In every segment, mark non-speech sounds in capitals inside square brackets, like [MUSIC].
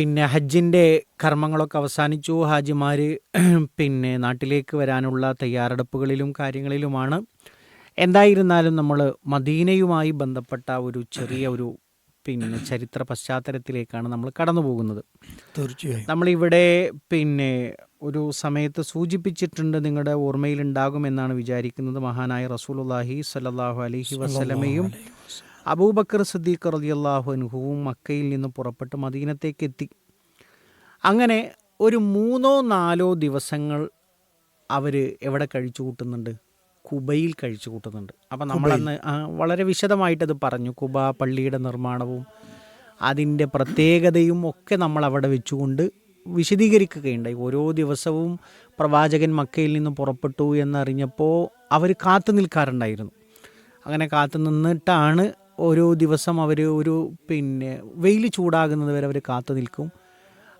പിന്നെ ഹജ്ജിന്റെ കർമ്മങ്ങളൊക്കെ അവസാനിച്ചു. ഹാജിമാർ [CLEARS THROAT] പിന്നെ നാട്ടിലേക്ക് വരാനുള്ള തയ്യാറെടുപ്പുകളിലും കാര്യങ്ങളിലുമാണ്. എന്തായിരുന്നാലും നമ്മൾ മദീനയുമായി ബന്ധപ്പെട്ട ഒരു ചെറിയ ഒരു പിന്നെ ചരിത്ര പശ്ചാത്തലത്തിലേക്കാണ് നമ്മൾ കടന്നു പോകുന്നത്. തീർച്ചയായും. നമ്മളിവിടെ പിന്നെ ഒരു സമയത്ത് സൂചിപ്പിച്ചിട്ടുണ്ട് നിങ്ങളുടെ ഓർമ്മയിൽ ഓർമ്മയിലുണ്ടാകുമെന്നാണ് വിചാരിക്കുന്നത് മഹാനായ റസൂലുള്ളാഹി സല്ലാഹു അലഹി വസല്ലമയും അബൂബക്കർ സിദ്ദീഖ് റളിയല്ലാഹു അൻഹുവും മക്കയിൽ നിന്ന് പുറപ്പെട്ട് മദീനത്തേക്ക് എത്തി. അങ്ങനെ ഒരു മൂന്നോ നാലോ ദിവസങ്ങൾ അവർ എവിടെ കഴിച്ചു കൂട്ടുന്നുണ്ട്? കുബയിൽ കഴിച്ചു കൂട്ടുന്നുണ്ട്. അപ്പം നമ്മളന്ന് വളരെ വിശദമായിട്ടത് പറഞ്ഞു. കുബ പള്ളിയുടെ നിർമ്മാണവും അതിന്റെ പ്രത്യേകതയും ഒക്കെ നമ്മൾ അവിടെ വെച്ചുകൊണ്ട് വിശദീകരിക്കുകയുണ്ടായി. ഓരോ ദിവസവും പ്രവാചകൻ മക്കയിൽ നിന്ന് പുറപ്പെട്ടു എന്നറിഞ്ഞപ്പോൾ അവർ കാത്തു നിൽക്കാറുണ്ടായിരുന്നു. അങ്ങനെ കാത്തു നിന്നിട്ടാണ് ഓരോ ദിവസം അവർ ഒരു പിന്നെ വെയിൽ ചൂടാകുന്നത് വരെ അവർ കാത്തു നിൽക്കും.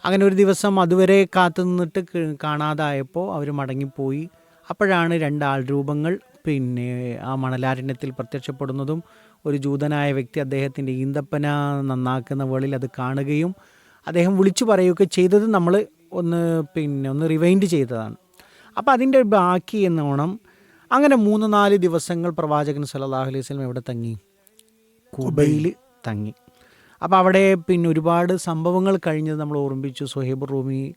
അങ്ങനെ ഒരു ദിവസം അതുവരെ കാത്തു നിന്നിട്ട് കാണാതായപ്പോൾ അവർ മടങ്ങിപ്പോയി. അപ്പോഴാണ് രണ്ട് ആൾ രൂപങ്ങൾ പിന്നെ ആ മണലാരണ്യത്തിൽ പ്രത്യക്ഷപ്പെടുന്നതും ഒരു ജൂതനായ വ്യക്തി അദ്ദേഹത്തിന്റെ ഈന്തപ്പന നന്നാക്കുന്ന വേളിൽ അത് കാണുകയും അദ്ദേഹം വിളിച്ചു പറയുകയൊക്കെ ചെയ്തത് നമ്മൾ ഒന്ന് പിന്നെ ഒന്ന് റിവൈൻഡ് ചെയ്തതാണ്. അപ്പോൾ അതിന്റെ ബാക്കി എന്നോണം അങ്ങനെ മൂന്ന് നാല് ദിവസങ്ങൾ പ്രവാചകൻ സല്ലല്ലാഹു അലൈഹി വസല്ലം എവിടെ തങ്ങി? കുബയിൽ തങ്ങി. അപ്പോൾ അവിടെ പിന്നെ ഒരുപാട് സംഭവങ്ങൾ കഴിഞ്ഞത് നമ്മൾ ഓർമ്മിപ്പിച്ചു. സുഹൈബ് റൂമി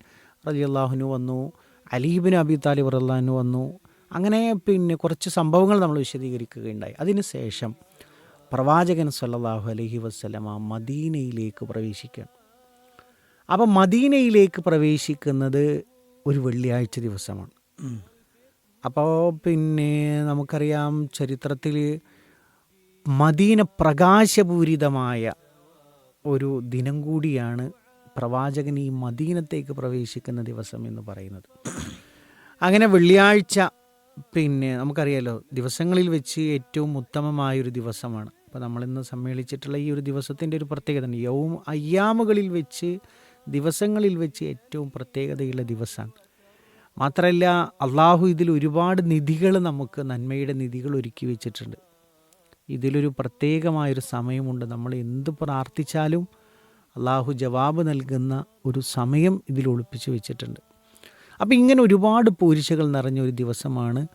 റളിയല്ലാഹുനു വന്നു. അലീബിൻ അബി താലിബ് റല്ലാഹു വന്നു. അങ്ങനെ പിന്നെ കുറച്ച് സംഭവങ്ങൾ നമ്മൾ വിശദീകരിക്കുകയുണ്ടായി. അതിന് ശേഷം പ്രവാചകൻ സല്ലാഹു അലഹി വസ്ലമ മദീനയിലേക്ക് പ്രവേശിക്കുകയാണ് അപ്പം മദീനയിലേക്ക് പ്രവേശിക്കുന്നത് ഒരു വെള്ളിയാഴ്ച ദിവസമാണ്. അപ്പോൾ പിന്നെ നമുക്കറിയാം ചരിത്രത്തിൽ മദീന പ്രകാശപൂരിതമായ ഒരു ദിനം കൂടിയാണ് പ്രവാചകൻ ഈ മദീനത്തേക്ക് പ്രവേശിക്കുന്ന ദിവസം എന്ന് പറയുന്നത്. അങ്ങനെ വെള്ളിയാഴ്ച പിന്നെ നമുക്കറിയാലോ ദിവസങ്ങളിൽ വെച്ച് ഏറ്റവും ഉത്തമമായൊരു ദിവസമാണ്. അപ്പോൾ നമ്മളിന്ന് സമ്മേളിച്ചിട്ടുള്ള ഈ ഒരു ദിവസത്തിന്റെ ഒരു പ്രത്യേകത യൗം അയ്യാമുകളിൽ വെച്ച് ദിവസങ്ങളിൽ വെച്ച് ഏറ്റവും പ്രത്യേകതയുള്ള ദിവസമാണ്. മാത്രമല്ല അള്ളാഹു ഇതിൽ ഒരുപാട് നിധികൾ നമുക്ക് നന്മയുടെ നിധികൾ ഒരുക്കി വെച്ചിട്ടുണ്ട്. ഇതിലൊരു പ്രത്യേകമായൊരു സമയമുണ്ട്. നമ്മൾ എന്ത് പ്രാർത്ഥിച്ചാലും അള്ളാഹു ജവാബ് നൽകുന്ന ഒരു സമയം ഇതിൽ ഒളിപ്പിച്ച് വെച്ചിട്ടുണ്ട്. അപ്പോൾ ഇങ്ങനെ ഒരുപാട് പൂരിശകൾ നിറഞ്ഞ ഒരു ദിവസമാണ്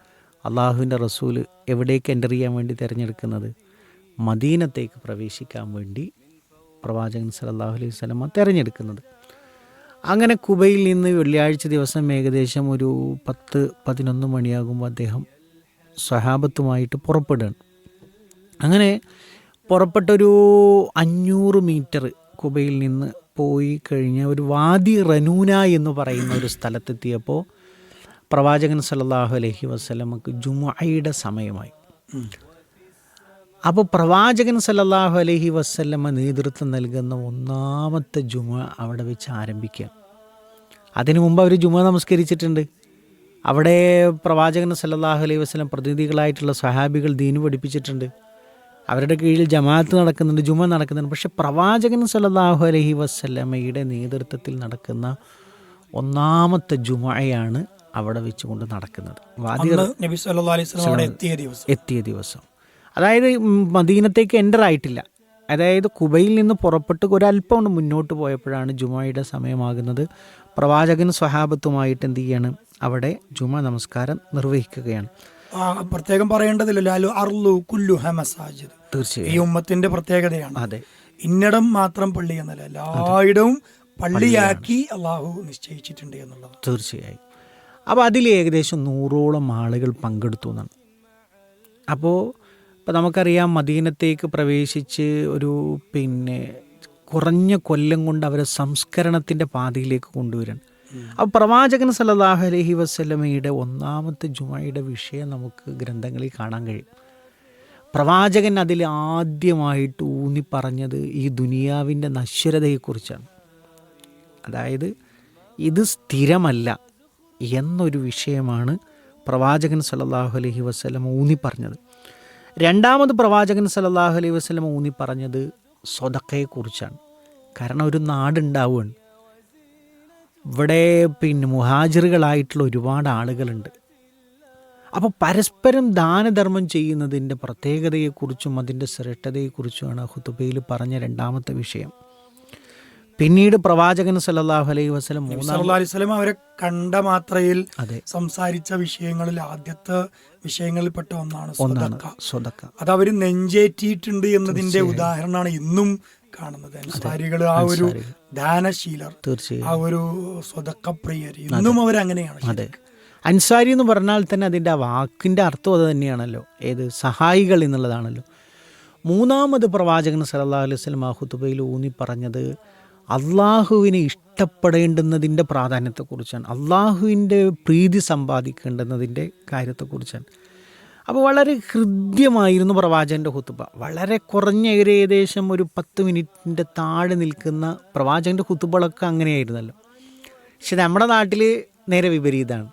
അള്ളാഹുവിന്റെ റസൂൽ എവിടേക്ക് എന്റർ ചെയ്യാൻ വേണ്ടി തിരഞ്ഞെടുക്കുന്നത്. മദീനത്തേക്ക് പ്രവേശിക്കാൻ വേണ്ടി പ്രവാചകൻ സല്ലല്ലാഹു അലൈഹി സ്വലമ തിരഞ്ഞെടുക്കുന്നത്. അങ്ങനെ കുബയിൽ നിന്ന് വെള്ളിയാഴ്ച ദിവസം ഏകദേശം ഒരു പത്ത് പതിനൊന്ന് മണിയാകുമ്പോൾ അദ്ദേഹം സ്വഹാബത്തുമായിട്ട് പുറപ്പെടുകയാണ്. അങ്ങനെ പുറപ്പെട്ടൊരു അഞ്ഞൂറ് മീറ്റർ കുബയിൽ നിന്ന് പോയി കഴിഞ്ഞ ഒരു വാദി റനൂന എന്ന് പറയുന്ന ഒരു സ്ഥലത്തെത്തിയപ്പോൾ പ്രവാചകൻ സല്ലല്ലാഹു അലഹി വസ്ലമക്ക് ജുമുഅയുടെ സമയമായി. അപ്പോൾ പ്രവാചകൻ സല്ലല്ലാഹു അലഹി വസ്ലമ നേതൃത്വം നൽകുന്ന ഒന്നാമത്തെ ജുമ അവിടെ വെച്ച് ആരംഭിക്കുക. അതിനു മുമ്പ് അവർ ജുമ നമസ്കരിച്ചിട്ടുണ്ട്. അവിടെ പ്രവാചകൻ സല്ലല്ലാഹു അലൈഹി വസ്ലം പ്രതിനിധികളായിട്ടുള്ള സഹാബികൾ ദീന് പഠിപ്പിച്ചിട്ടുണ്ട്. അവരുടെ കീഴിൽ ജമാഅത്ത് നടക്കുന്നുണ്ട് ജുമ നടക്കുന്നുണ്ട്. പക്ഷെ പ്രവാചകൻ സല്ലല്ലാഹു അലഹി വസ്ലമയുടെ നേതൃത്വത്തിൽ നടക്കുന്ന ഒന്നാമത്തെ ജുമയാണ് അവിടെ വെച്ചുകൊണ്ട് നടക്കുന്നത്. എത്തിയ ദിവസം. അതായത് മദീനത്തേക്ക് എന്റർ ആയിട്ടില്ല. അതായത് കുബയിൽ നിന്ന് പുറപ്പെട്ട് ഒരല്പം മുന്നോട്ട് പോയപ്പോഴാണ് ജുമയുടെ സമയമാകുന്നത്. പ്രവാചകൻ സ്വഹാബത്തുമായിട്ട് എന്ത് ചെയ്യാണ്? അവിടെ ജുമ നമസ്കാരം നിർവഹിക്കുകയാണ്. പ്രത്യേകം പറയേണ്ടതില്ലല്ലോ അലു അർലു കുല്ലു മസാജിദ്. ഈ ഉമ്മത്തിന്റെ പ്രത്യേകതയാണ്. അതെ. ഇന്നിടം മാത്രം പള്ളി എന്നല്ല എല്ലായിടവും പള്ളിയാക്കി അള്ളാഹു നിശ്ചയിച്ചിട്ടുണ്ട് എന്നുള്ളത് തീർച്ചയായും. അപ്പോൾ അതിൽ ഏകദേശം നൂറോളം ആളുകൾ പങ്കെടുത്തു എന്നാണ്. അപ്പോൾ ഇപ്പം നമുക്കറിയാം മദീനത്തേക്ക് പ്രവേശിച്ച് ഒരു പിന്നെ കുറഞ്ഞ കൊല്ലം കൊണ്ട് അവരെ സംസ്കരണത്തിന്റെ പാതയിലേക്ക് കൊണ്ടുവരാൻ അപ്പോൾ പ്രവാചകൻ സല്ലല്ലാഹു അലഹി വസ്ലമയുടെ ഒന്നാമത്തെ ജുമയുടെ വിഷയം നമുക്ക് ഗ്രന്ഥങ്ങളിൽ കാണാൻ കഴിയും. പ്രവാചകൻ അതിൽ ആദ്യമായിട്ട് ഊന്നി പറഞ്ഞത് ഈ ദുനിയാവിന്റെ നശ്വരതയെക്കുറിച്ചാണ്. അതായത് ഇത് സ്ഥിരമല്ല എന്നൊരു വിഷയമാണ് പ്രവാചകൻ സല്ലല്ലാഹു അലഹി വസ്ലം ഊന്നി പറഞ്ഞത് രണ്ടാമത് പ്രവാചകൻ സല്ലല്ലാഹു അലൈഹി വസ്ലം ഊന്നി പറഞ്ഞത് സ്വതക്കയെക്കുറിച്ചാണ്. കാരണം ഒരു നാടുണ്ടാവുകയാണ്. ഇവിടെ പിന്നെ മുഹാജിറുകളായിട്ടുള്ള ഒരുപാട് ആളുകളുണ്ട്. അപ്പോൾ പരസ്പരം ദാനധർമ്മം ചെയ്യുന്നതിന്റെ പ്രത്യേകതയെക്കുറിച്ചും അതിന്റെ ശ്രേഷ്ഠതയെക്കുറിച്ചുമാണ് ഹുതുബയിൽ പറഞ്ഞ രണ്ടാമത്തെ വിഷയം. പിന്നീട് പ്രവാചകൻ സല്ലല്ലാഹു അലൈഹി വസ്ലം മൂന്നാം അവരെ കണ്ട മാത്രയിൽ അതെ. സംസാരിച്ച വിഷയങ്ങളിൽ ആദ്യത്തെ വിഷയങ്ങളിൽപ്പെട്ട ഒന്നാണ് ഒന്നാണ് സ്വതക്ക സ്വതക്ക അത് അവർ നെഞ്ചേറ്റിയിട്ടുണ്ട് എന്നതിന്റെ ഉദാഹരണമാണ് ഇന്നും കാണുന്നത്. അൻസാരികൾ ആ ഒരു ദാനശീലർ. തീർച്ചയായും. ആ ഒരു സ്വതക്കപ്രിയർ. ഇന്നും അവരങ്ങനെയാണ് അതെ. അൻസാരി എന്ന് പറഞ്ഞാൽ തന്നെ അതിന്റെ ആ വാക്കിന്റെ അർത്ഥം അത് തന്നെയാണല്ലോ. ഏത് സഹായികൾ എന്നുള്ളതാണല്ലോ. മൂന്നാമത് പ്രവാചകൻ സല്ലല്ലാഹു അലൈഹി വസല്ലം ആ ഊന്നി പറഞ്ഞത് അള്ളാഹുവിനെ ഇഷ്ടപ്പെടേണ്ടുന്നതിന്റെ പ്രാധാന്യത്തെക്കുറിച്ചാണ്. അള്ളാഹുവിന്റെ പ്രീതി സമ്പാദിക്കേണ്ടുന്നതിന്റെ കാര്യത്തെക്കുറിച്ചാണ്. അപ്പോൾ വളരെ ഹൃദ്യമായിരുന്നു പ്രവാചകന്റെ ഹുത്തുബ. വളരെ കുറഞ്ഞ ഒരു ഏകദേശം ഒരു പത്ത് മിനിറ്റിന്റെ താഴെ നിൽക്കുന്ന പ്രവാചകന്റെ ഹുത്തുബകളൊക്കെ അങ്ങനെയായിരുന്നല്ലോ. പക്ഷെ നമ്മുടെ നാട്ടിൽ നേരെ വിപരീതമാണ്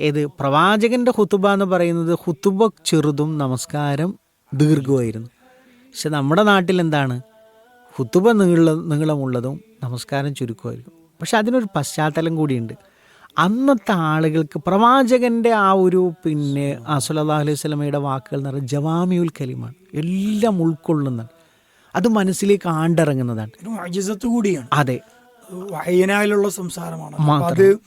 ഏത് പ്രവാചകന്റെ ഹുത്തുബ എന്ന് പറയുന്നത് ഹുത്തുബ ചെറുതും നമസ്കാരം ദീർഘമായിരുന്നു പക്ഷെ നമ്മുടെ നാട്ടിൽ എന്താണ്? ഹുത്തുബ നീള നീളമുള്ളതും നമസ്കാരം ചുരുക്കമായിരിക്കും പക്ഷെ അതിനൊരു പശ്ചാത്തലം കൂടിയുണ്ട്. അന്നത്തെ ആളുകൾക്ക് പ്രവാചകന്റെ ആ ഒരു പിന്നെ അസുലല്ലാ അലൈഹി സ്വലമയുടെ വാക്കുകൾ എന്ന് പറയുന്നത് ജവാമിയുൽ കലിമാണ്. എല്ലാം ഉൾക്കൊള്ളുന്നതാണ് അത് മനസ്സിലേക്ക് ആണ്ടിറങ്ങുന്നതാണ്. കൂടിയാണ്. അതെ. വായനായാലുള്ള സംസാരമാണ്. അത്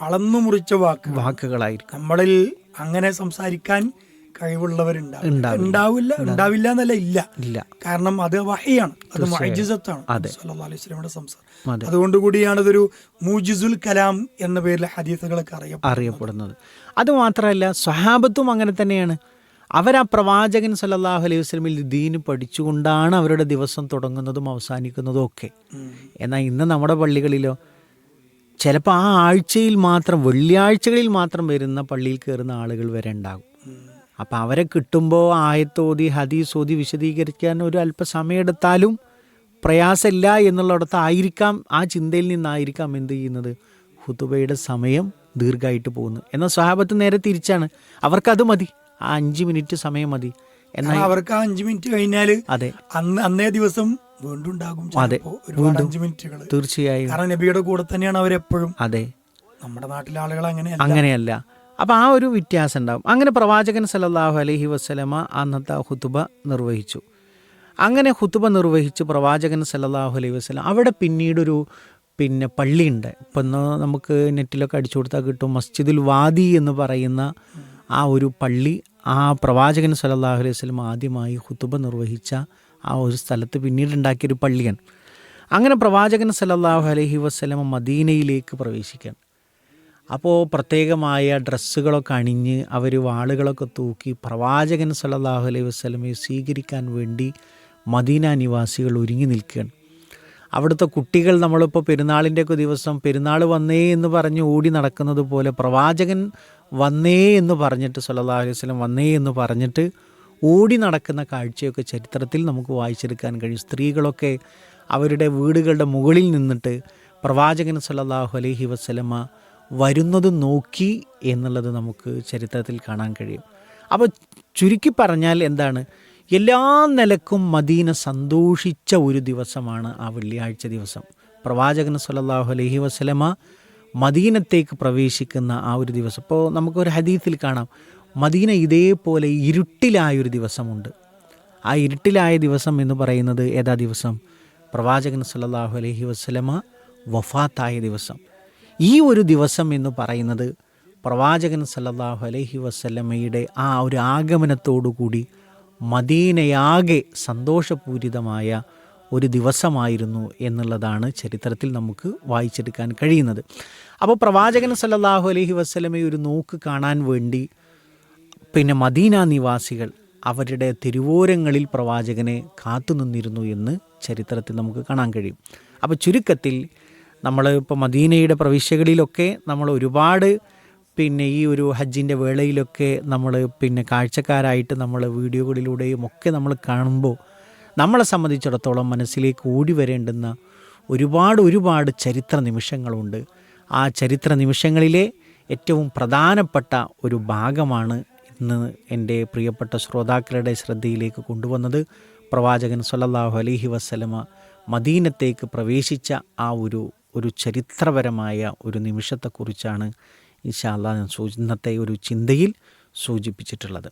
അളന്നു മുറിച്ച വാക്ക് വാക്കുകളായിരിക്കും. നമ്മളിൽ അങ്ങനെ സംസാരിക്കാൻ കഴിവുള്ളവരുണ്ടാവും. ഉണ്ടാവില്ല. ഉണ്ടാവില്ല എന്നല്ല ഇല്ല. ഇല്ല. കാരണം അത് വഹയാണ്. അത് മഅജിസത്താണ് സല്ലല്ലാഹു അലൈഹി വസല്ലമയുടെ സംസാരം. അതെ. അതുകൊണ്ട് കൂടിയാണ് ഇതൊരു മൂജിസുൽ കലാം എന്ന പേരിൽ ഹദീസുകളൊക്കെ അറിയപ്പെടുന്നത്. അത് മാത്രല്ല സ്വഹാബത്തും അങ്ങനെ തന്നെയാണ്. അവർ ആ പ്രവാചകൻ സല്ലാഹു അലൈഹി വസ്ലമിൽ ദീന് പഠിച്ചുകൊണ്ടാണ് അവരുടെ ദിവസം തുടങ്ങുന്നതും അവസാനിക്കുന്നതും ഒക്കെ. എന്നാൽ ഇന്ന് നമ്മുടെ പള്ളികളിലോ ചിലപ്പോൾ ആ ആഴ്ചയിൽ മാത്രം വെള്ളിയാഴ്ചകളിൽ മാത്രം വരുന്ന പള്ളിയിൽ കയറുന്ന ആളുകൾ വരെ ഉണ്ടാകും. ഉം. അപ്പം അവരെ കിട്ടുമ്പോൾ ആയത്തോതി ഹദീസ് ഓതി വിശദീകരിക്കാൻ ഒരു അല്പസമയം എടുത്താലും പ്രയാസമില്ല എന്നുള്ളിടത്ത് ആയിരിക്കാം ആ ചിന്തയിൽ നിന്നായിരിക്കാം എന്ത് ചെയ്യുന്നത്? ഹുതുബയുടെ സമയം ദീർഘമായിട്ട് പോകുന്നു. എന്നാൽ സ്വഹാബത്ത് നേരെ തിരിച്ചാണ്. അവർക്കത് മതി. ആ അഞ്ച് മിനിറ്റ് സമയം മതി. എന്നാൽ അവർക്ക് ആ അഞ്ച് മിനിറ്റ് കഴിഞ്ഞാൽ അതെ. അന്ന് അന്നേ ദിവസം വീണ്ടും അതെ. ഒരുപാട് മിനിറ്റുകൾ തീർച്ചയായും. കാരണം നബിയുടെ കൂടെ തന്നെയാണ് അവരെപ്പോഴും. അതെ. നമ്മുടെ നാട്ടിലെ ആളുകൾ അങ്ങനെയല്ല. അങ്ങനെയല്ല. അപ്പം ആ ഒരു വ്യത്യാസം ഉണ്ടാകും അങ്ങനെ പ്രവാചകൻ സല്ലല്ലാഹു അലഹി വസ്സലമ അന്നത്തെ ഹുതുബ നിർവഹിച്ചു. അങ്ങനെ ഹുതുബ നിർവഹിച്ച് പ്രവാചകൻ സല്ലല്ലാഹു അലൈഹി വസ്ലം അവിടെ പിന്നീടൊരു പിന്നെ പള്ളിയുണ്ട്. ഇപ്പം ഇന്ന് നമുക്ക് നെറ്റിലൊക്കെ അടിച്ചു കൊടുത്താൽ കിട്ടും. മസ്ജിദുൽ വാദി എന്ന് പറയുന്ന ആ ഒരു പള്ളി ആ പ്രവാചകൻ സല്ലല്ലാഹു അലൈഹി വസ്ലം ആദ്യമായി ഹുതുബ നിർവഹിച്ച ആ ഒരു സ്ഥലത്ത് പിന്നീട് ഉണ്ടാക്കിയൊരു പള്ളിയാണ്. അങ്ങനെ പ്രവാചകൻ സല്ലല്ലാഹു അലഹി വസ്ലമ മദീനയിലേക്ക് പ്രവേശിക്കാൻ. അപ്പോൾ പ്രത്യേകമായ ഡ്രസ്സുകളൊക്കെ അണിഞ്ഞ് അവർ വാളുകളൊക്കെ തൂക്കി പ്രവാചകൻ സല്ലല്ലാഹു അലൈഹി വസ്ലമയെ സ്വീകരിക്കാൻ വേണ്ടി മദീന നിവാസികൾ ഒരുങ്ങി നിൽക്കുകയാണ്. അവിടുത്തെ കുട്ടികൾ നമ്മളിപ്പോൾ പെരുന്നാളിന്റെയൊക്കെ ദിവസം പെരുന്നാൾ വന്നേ എന്ന് പറഞ്ഞ് ഓടി നടക്കുന്നത് പോലെ പ്രവാചകൻ വന്നേ എന്ന് പറഞ്ഞിട്ട് സല്ലല്ലാഹു അലൈഹി വസ്ലം വന്നേ എന്ന് പറഞ്ഞിട്ട് ഓടി നടക്കുന്ന കാഴ്ചയൊക്കെ ചരിത്രത്തിൽ നമുക്ക് വായിച്ചെടുക്കാൻ കഴിയും. സ്ത്രീകളൊക്കെ അവരുടെ വീടുകളുടെ മുകളിൽ നിന്നിട്ട് പ്രവാചകൻ സല്ലല്ലാഹു അലൈഹി വസല്ലമ വരുന്നത് നോക്കി എന്നുള്ളത് നമുക്ക് ചരിത്രത്തിൽ കാണാൻ കഴിയും. അപ്പോൾ ചുരുക്കി പറഞ്ഞാൽ എന്താണ്? എല്ലാ നിലക്കും മദീന സന്തോഷിച്ച ഒരു ദിവസമാണ് ആ വെള്ളിയാഴ്ച ദിവസം. പ്രവാചകൻ സല്ലല്ലാഹു അലഹി വസ്ലമ മദീനത്തേക്ക് പ്രവേശിക്കുന്ന ആ ഒരു ദിവസം. ഇപ്പോൾ നമുക്കൊരു ഹദീത്തിൽ കാണാം. മദീന ഇതേപോലെ ഇരുട്ടിലായൊരു ദിവസമുണ്ട്. ആ ഇരുട്ടിലായ ദിവസം എന്ന് പറയുന്നത് ഏതാ ദിവസം? പ്രവാചകൻ സല്ലല്ലാഹു അലഹി വസ്ലമ വഫാത്തായ ദിവസം. ഈ ഒരു ദിവസം എന്ന് പറയുന്നത് പ്രവാചകൻ സല്ലാഹു അലഹി വസ്ലമയുടെ ആ ഒരു ആഗമനത്തോടുകൂടി മദീനയാകെ സന്തോഷപൂരിതമായ ഒരു ദിവസമായിരുന്നു എന്നുള്ളതാണ് ചരിത്രത്തിൽ നമുക്ക് വായിച്ചെടുക്കാൻ കഴിയുന്നത്. അപ്പോൾ പ്രവാചകൻ സല്ലാഹു അലഹി വസ്ലമയെ ഒരു നോക്ക് കാണാൻ വേണ്ടി പിന്നെ മദീന നിവാസികൾ അവരുടെ തിരുവോരങ്ങളിൽ പ്രവാചകനെ കാത്തുനിന്നിരുന്നു എന്ന് ചരിത്രത്തിൽ നമുക്ക് കാണാൻ കഴിയും. അപ്പോൾ ചുരുക്കത്തിൽ നമ്മൾ ഇപ്പോൾ മദീനയുടെ പ്രവിശ്യകളിലൊക്കെ നമ്മൾ ഒരുപാട് പിന്നെ ഈ ഒരു ഹജ്ജിന്റെ വേളയിലൊക്കെ നമ്മൾ പിന്നെ കാഴ്ചക്കാരായിട്ട് നമ്മൾ വീഡിയോകളിലൂടെയും ഒക്കെ നമ്മൾ കാണുമ്പോൾ നമ്മളെ സംബന്ധിച്ചിടത്തോളം മനസ്സിലേക്ക് ഓടി വരേണ്ടുന്ന ഒരുപാട് ഒരുപാട് ചരിത്ര നിമിഷങ്ങളുണ്ട്. ആ ചരിത്ര നിമിഷങ്ങളിലെ ഏറ്റവും പ്രധാനപ്പെട്ട ഒരു ഭാഗമാണ് ഇന്ന് എന്റെ പ്രിയപ്പെട്ട ശ്രോതാക്കളുടെ ശ്രദ്ധയിലേക്ക് കൊണ്ടുവന്നത്. പ്രവാചകൻ സല്ലല്ലാഹു അലഹി വസ്സലമ മദീനത്തേക്ക് പ്രവേശിച്ച ആ ഒരു ഒരു ചരിത്രപരമായ ഒരു നിമിഷത്തെക്കുറിച്ചാണ് അള്ളാഹ് ഞാൻ സൂ ഇന്നത്തെ ഒരു ചിന്തയിൽ സൂചിപ്പിച്ചിട്ടുള്ളത്.